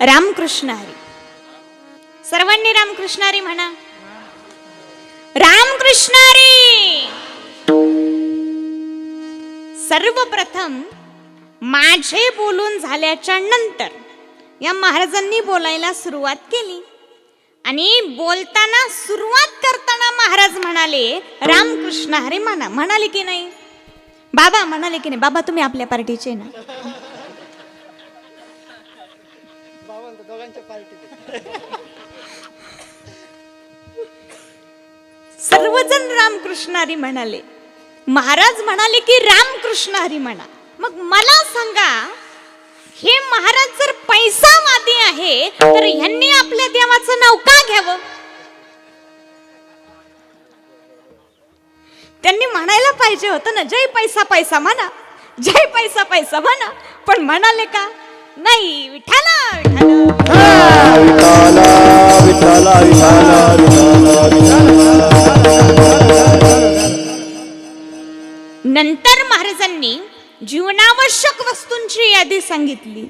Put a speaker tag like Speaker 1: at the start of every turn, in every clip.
Speaker 1: रामकृष्ण हरी. सर्वांनी रामकृष्ण हरी म्हणा. रामकृष्ण हरी! सर्वप्रथम माझे बोलून झाल्याच्यानंतर या महाराजांनी बोलायला सुरुवात केली. आणि बोलताना सुरुवात करताना महाराज म्हणाले रामकृष्ण हरी म्हणा. म्हणाले की नाही? बाबा म्हणाले की नाही. बाबा तुम्ही आपल्या पार्टीचे ना. सर्वजण रामकृष्ण हरी म्हणाले. महाराज म्हणाले की रामकृष्ण हरी म्हणा. मग मला सांगा हे महाराज जर पैसावादी आहे तर ह्यांनी आपल्या देवाचं नाव का घ्यावं? त्यांनी म्हणायला पाहिजे होतं ना जय पैसा पैसा म्हणा. जय पैसा पैसा म्हणा. पण म्हणाले का? नाही विठाला विठाला
Speaker 2: विठाला विठाला
Speaker 1: नंतर महाराजांनी जीवनावश्यक वस्तूंची यादी सांगितली.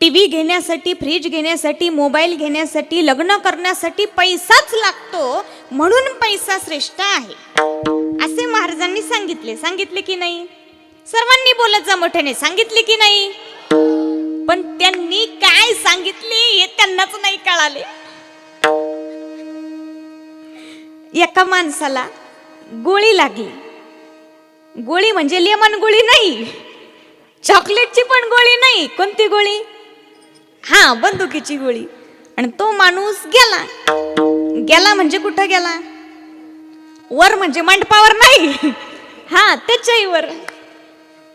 Speaker 1: टीव्ही घेण्यासाठी फ्रीज घेण्यासाठी मोबाईल घेण्यासाठी लग्न करण्यासाठी पैसाच लागतो म्हणून पैसा श्रेष्ठ आहे. असे महाराजांनी सांगितले. सांगितले की नाही? सर्वांनी बोलत जा मोठ्याने. सांगितले की नाही? पण त्यांनी काय सांगितले हे त्यांनाच नाही कळाले. एका माणसाला गोळी लागली. गोळी म्हणजे लेमन गोळी नाही. चॉकलेटची पण गोळी नाही. कोणती गोळी? हा बंदुकीची गोळी. आणि तो माणूस गेला. गेला म्हणजे कुठं गेला? वर म्हणजे मंडपावर नाही. हा त्याच्याही वर.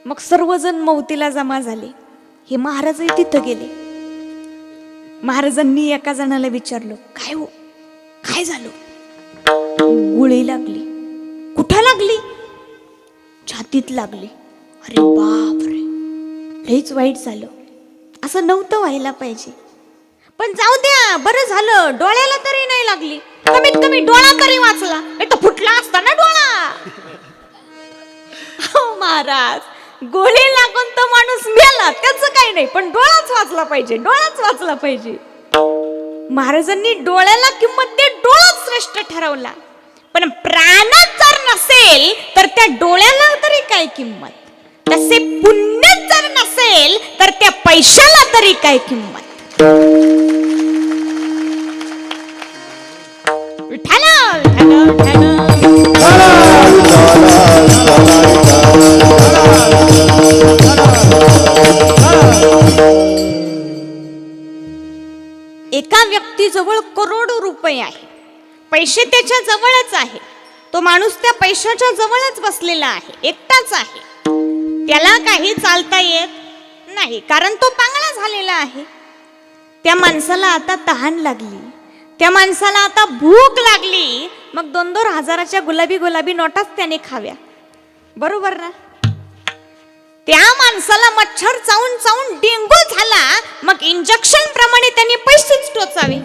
Speaker 1: मग सर्वजण मौतीला जमा झाले. हे महाराजही तिथं गेले. महाराजांनी एका जणाला विचारलं काय हो? काय झालं? गुळी लागली. कुठं लागली? छातीत लागली. अरे बाप रे लईच वाईट झालं. असं नव्हतं व्हायला पाहिजे. पण जाऊ द्या बरं झालं. डोळ्याला तरी नाही लागली. कमीत कमी डोळा तरी वाचला. नाही तर फुटला असता ना डोळा. हो, महाराज. गोळी लागून तो माणूस मेला. त्याचं काही नाही पण डोळाच वाचला पाहिजे डोळाच वाचला पाहिजे. महाराजांनी डोळ्याला किंमत ते डोळाच श्रेष्ठ ठरवला. पण प्राणच जर नसेल तर त्या डोळ्याला तरी काय किंमत? तसे पुण्य जर नसेल तर त्या पैशाला तरी काय किंमत? व्यक्तीजवळ करोडो रुपये आहे. पैसे त्याच्या जवळच आहे. तो माणूस त्या पैशाच्या जवळच बसलेला आहे. एकटाच आहे. त्याला काही चालता येत नाही कारण तो पांगळा झालेला आहे. त्या माणसाला आता तहान लागली. त्या माणसाला आता भूक लागली. मग दोन दोन हजाराच्या गुलाबी गुलाबी नोटाच त्याने खाव्या. बरोबर ना? त्या माणसाला मच्छर चावून चावून डेंगू झाला मग इंजेक्शन प्रमाणे त्यांनी पैसेच टोचावे.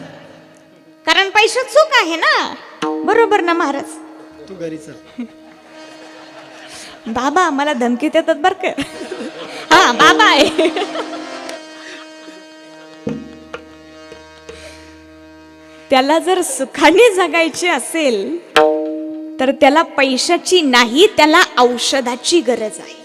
Speaker 1: कारण पैसे चूक आहे ना? बरोबर ना महाराज?
Speaker 2: तू घरी चल.
Speaker 1: बाबा मला धमकी देतात बर का? हा बाबा आहे. त्याला जर सुखाने जगायचे असेल तर त्याला पैशाची नाही त्याला औषधाची गरज आहे.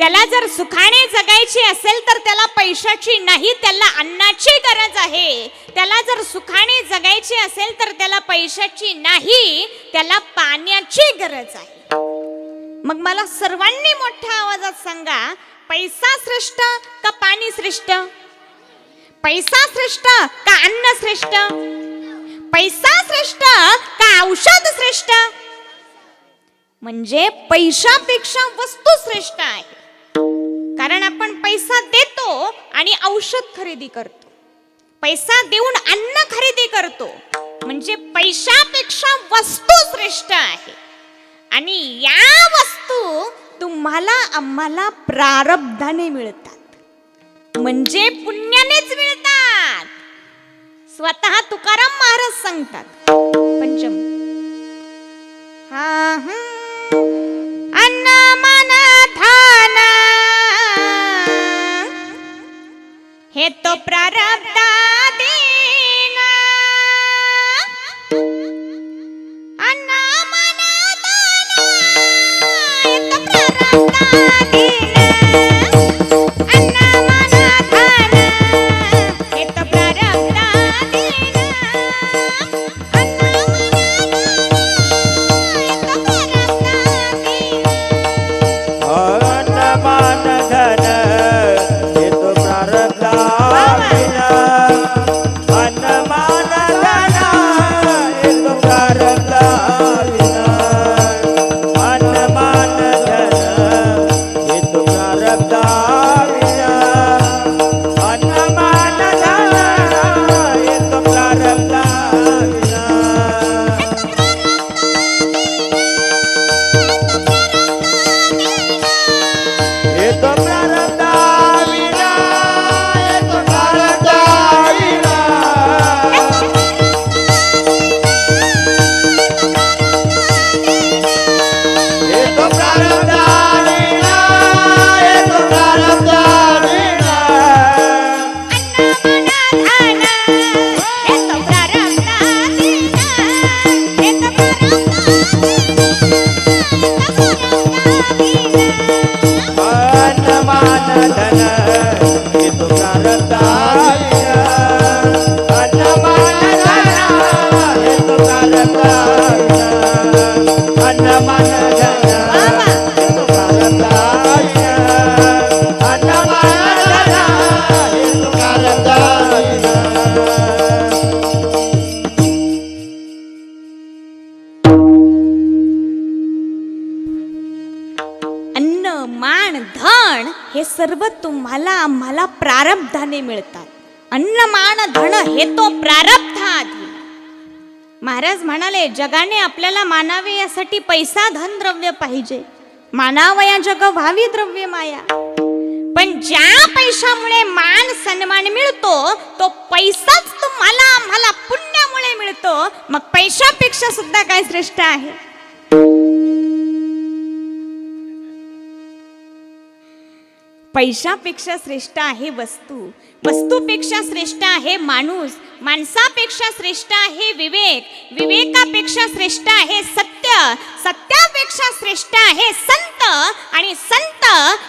Speaker 1: त्याला जर सुखाने जगायचे असेल तर त्याला पैशाची नाही त्याला अन्नाची गरज आहे. त्याला जर सुखाने जगायचे असेल तर त्याला पैशाची नाही त्याला पाण्याची गरज आहे. मग मला सर्वांनी मोठ्या आवाजात सांगा पैसा श्रेष्ठ का पाणी श्रेष्ठ? पैसा श्रेष्ठ का अन्न श्रेष्ठ? पैसा श्रेष्ठ का औषध श्रेष्ठ? म्हणजे पैशापेक्षा वस्तू श्रेष्ठ आहे. आणि औषध खरेदी करतो. पैसा देऊन अन्न खरेदी करतो. म्हणजे पैशापेक्षा वस्तू श्रेष्ठ आहे. आणि या वस्तू तुम्हाला आम्हाला प्रारब्धाने मिळतात. म्हणजे पुण्यानेच मिळतात. स्वतः तुकाराम महाराज सांगतात. पंचम. हा हा
Speaker 2: मन धान धन हे
Speaker 1: सर्व तुम्हाला आम्हाला प्रारब्धाने मिळतात. अन्न मान धन हे तो प्रारब्धाधीन महाराज म्हणाले जगाने आपल्याला मानावे यासाठी पैसा धन द्रव्य पाहिजे. मानावया जग व्हावी द्रव्य माया. पण ज्या पैशामुळे मान सन्मान मिळतो तो पैसाच तुम्हाला आम्हाला पुण्यामुळे मिळतो. मग पैशापेक्षा सुद्धा काय श्रेष्ठ आहे? पैशापेक्षा श्रेष्ठ आहे वस्तू वस्तूपेक्षा श्रेष्ठ आहे माणूस माणसापेक्षा श्रेष्ठ आहे विवेक विवेकापेक्षा श्रेष्ठ आहे सत्य सत्यापेक्षा श्रेष्ठ आहे संत आणि संत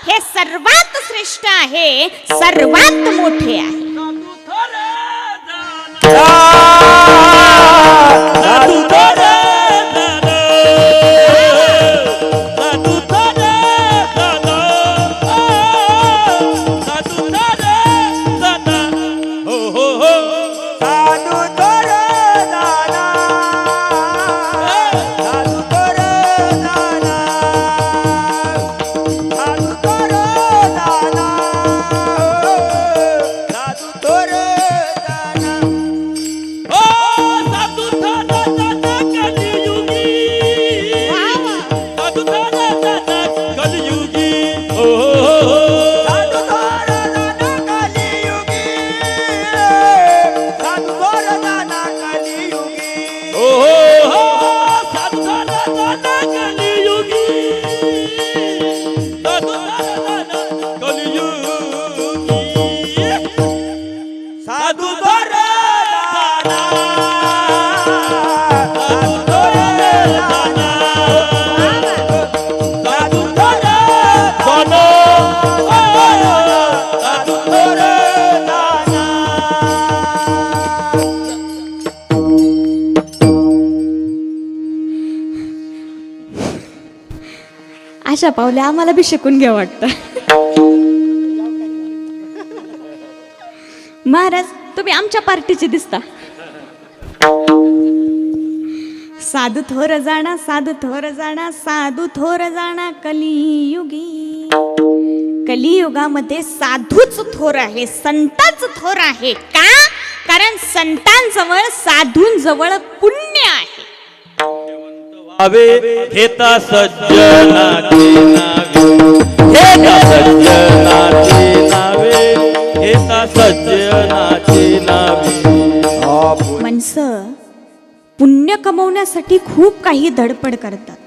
Speaker 1: हे सर्वात श्रेष्ठ आहे सर्वात मोठे आहे
Speaker 2: साधू
Speaker 1: अशा पावल्या आम्हाला बी शिकून घ्या वाटतं. महाराज तुम्ही आमच्या पार्टीचे दिसता. साधू थोर जाणा साधू थोर जाणा साधू थोर जाणा कलियुगी. कलियुगामध्ये साधूच थोर आहे संताच थोर आहे. का? कारण संतांजवळ साधूंजवळ पुण्य आहे.
Speaker 3: भावे घेता सज्जनाचे नावे. घेता सज्जनाचे नावे घेता सज्जनाचे नावे.
Speaker 1: माणसं पुण्य कमवण्यासाठी खूप काही धडपड करतात.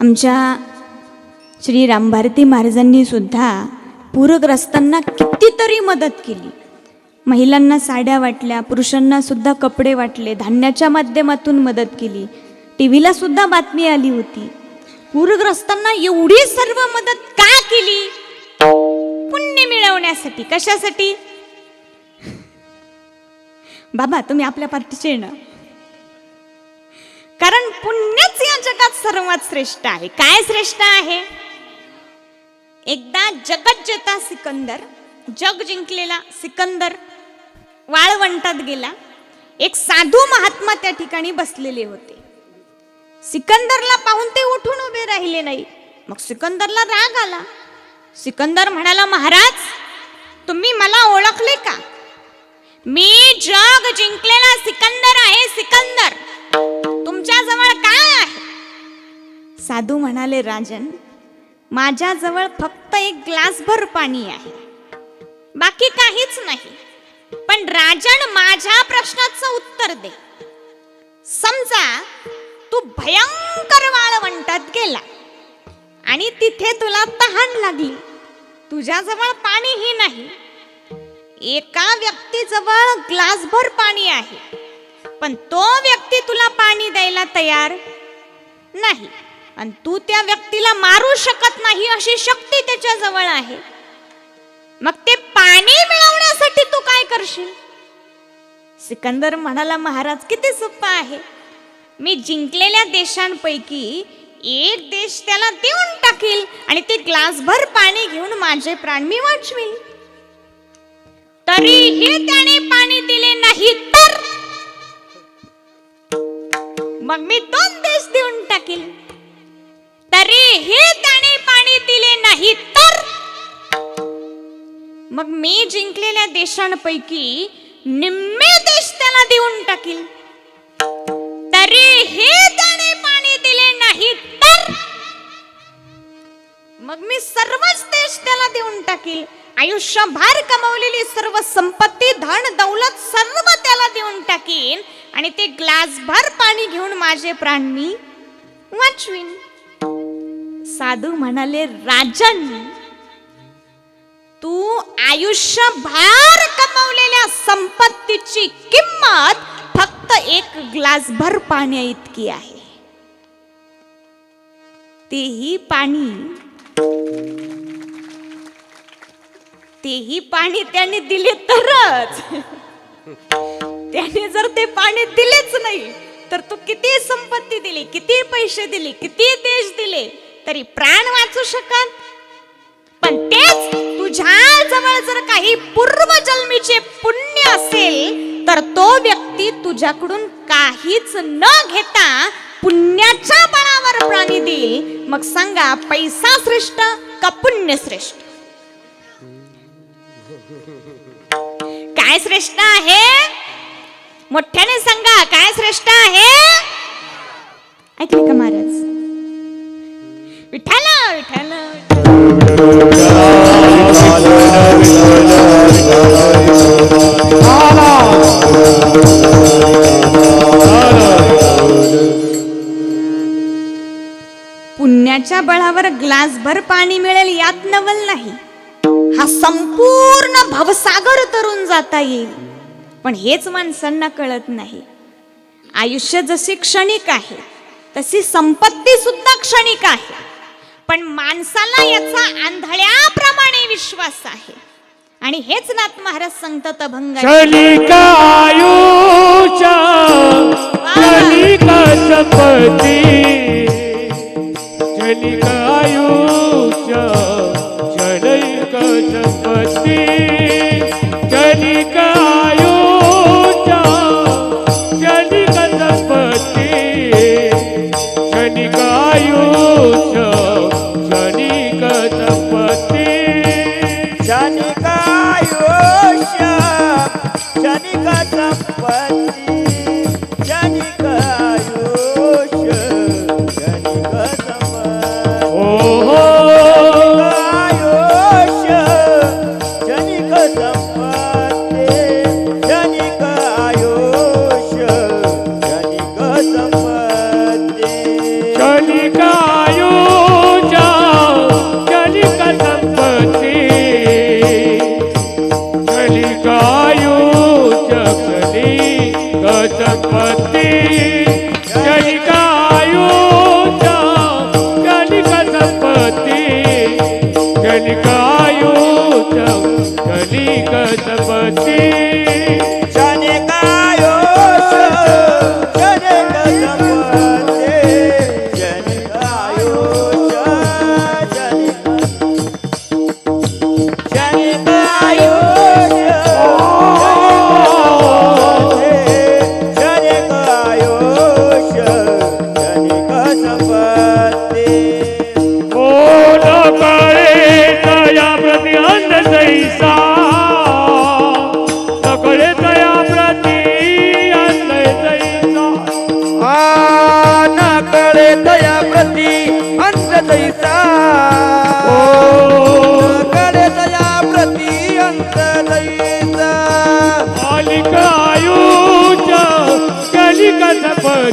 Speaker 1: आमच्या श्री रामभारती महाराजांनी सुद्धा पूरग्रस्तांना कितीतरी मदत केली. महिलांना साड्या वाटल्या पुरुषांना सुद्धा कपडे वाटले धान्याच्या माध्यमातून मदत केली. टी व्हीला सुद्धा बातमी आली होती. पूरग्रस्तांना एवढी सर्व मदत का केली? पुण्य मिळवण्यासाठी कशासाठी? बाबा तुम्ही आपल्या पार्टीचे ना? कारण पुण्यच या जगात सर्वात श्रेष्ठ आहे. काय श्रेष्ठ आहे? एकदा जगत जेता सिकंदर जग जिंकलेला सिकंदर वाळवंटात गेला. एक साधू महात्मा त्या ठिकाणी बसलेले होते. सिकंदरला पाहून ते उठून उभे राहिले नाही. मग सिकंदरला राग आला. सिकंदर म्हणाला महाराज तुम्ही मला ओळखले का? मी जग जिंकलेला सिकंदर आहे सिकंदर. तुमच्या जवळ काय आहे? साधू म्हणाले राजन माझ्याजवळ फक्त एक ग्लासभर पाणी आहे. बाकी काहीच नाही. पण राजन माझ्या प्रश्नाचं उत्तर दे. समजा तू भयंकर वाळवंटात गेला. आणि तिथे तुला तहान लागली. तुझ्याजवळ पाणीही नाही. एका व्यक्तीजवळ ग्लासभर पाणी आहे. पण तो व्यक्ती तुला पाणी द्यायला तयार नाही. आणि तू त्या व्यक्तीला मारू शकत नाही अशी शक्ती त्याच्याजवळ आहे. मग ते पाणी मिळवण्यासाठी तू काय करशील? सिकंदर म्हणाला महाराज किती सोपं आहे. मी जिंकलेल्या देशांपैकी एक देश त्याला देऊन टाकील आणि ते ग्लासभर पाणी घेऊन माझे प्राण मी वाचवील तरीही त्याने पाणी दिले नाही तर? मग मी दोन देश देऊन टाकील. तरीही त्याने पाणी दिले नाही तर? मग मी जिंकलेल्या देशांपैकी निम्मे देश त्याला देऊन टाकील. हे त्याने पाणी दिले नाही तर? मग मी सर्वच देश त्याला देऊन टाकील. आयुष्यभर कमवलेली सर्व संपत्ती धन दौलत सर्व त्याला देऊन टाकीन. आणि ते ग्लासभर पाणी घेऊन माझे प्राण मी वाचवीन. साधू म्हणाले राजन तू आयुष्यभर कमवलेल्या संपत्तीची किंमत फक्त एक ग्लासभर पाण्या इतकी आहे. तेही पाणी तेही पाणी त्याने दिले तरच. त्याने जर ते पाणी दिलेच नाही तर तू किती संपत्ती दिली किती पैसे दिले किती देश दिले तरी प्राण वाचू शकत. पण तेच तुझ्या जवळ जर काही पूर्वजन्मीचे पुण्य असेल तर तो व्यक्ती तुझ्याकडून काहीच न घेता पुण्याच्या बळावर प्राणी देईल मग सांगा पैसा श्रेष्ठ का पुण्य श्रेष्ठ काय श्रेष्ठ आहे मोठ्याने सांगा काय श्रेष्ठ आहे ऐकले का महाराज विठाला विठाला पुण्याच्या बळावर ग्लासभर पाणी मिळेल यात नवल नाही. हा संपूर्ण भवसागर तरून जाता येईल. पण हेच माणसांना कळत नाही. आयुष्य जसे क्षणिक आहे तशी संपत्ती सुद्धा क्षणिक आहे. पण माणसाला याचा आंधळ्याप्रमाणे विश्वास आहे. आणि हेच नाथ महाराज सांगतात
Speaker 2: चलिका संपत्ती चलिकायुचा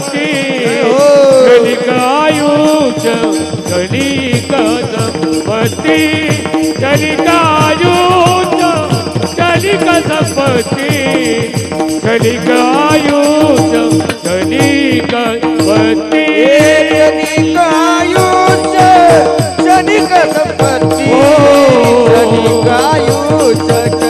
Speaker 4: ಶ್ರೀ ಕಲಿಕಾಯೂಚ ಕಲಿಕದ ಪತಿ ಕಲಿಕಾಯೂಚ ಕಲಿಕದ ಪತಿ ಕಲಿಕಾಯೂಚ ಕಲಿಕ ಪತಿ ಕಲಿಕಾಯೂಚ ಕಲಿಕದ ಪತಿ ಕಲಿಕಾಯೂಚ